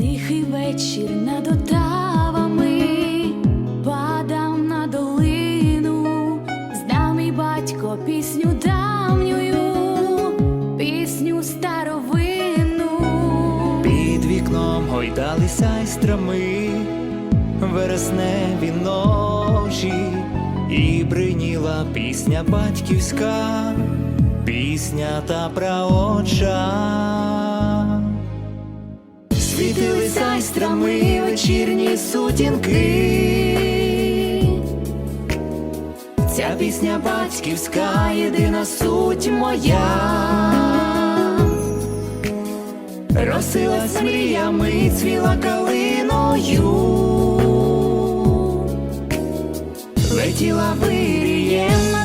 Тихий вечір над отавами падав на долину, знав мій батько пісню давнюю, пісню старовину. Під вікном гойдалися айстрами, вересневі ночі, і бриніла пісня батьківська, пісня та праоча. Вечірні сутінки. Ця пісня батьківська, єдина суть моя. Росилась мріями, цвіла калиною, летіла вирієм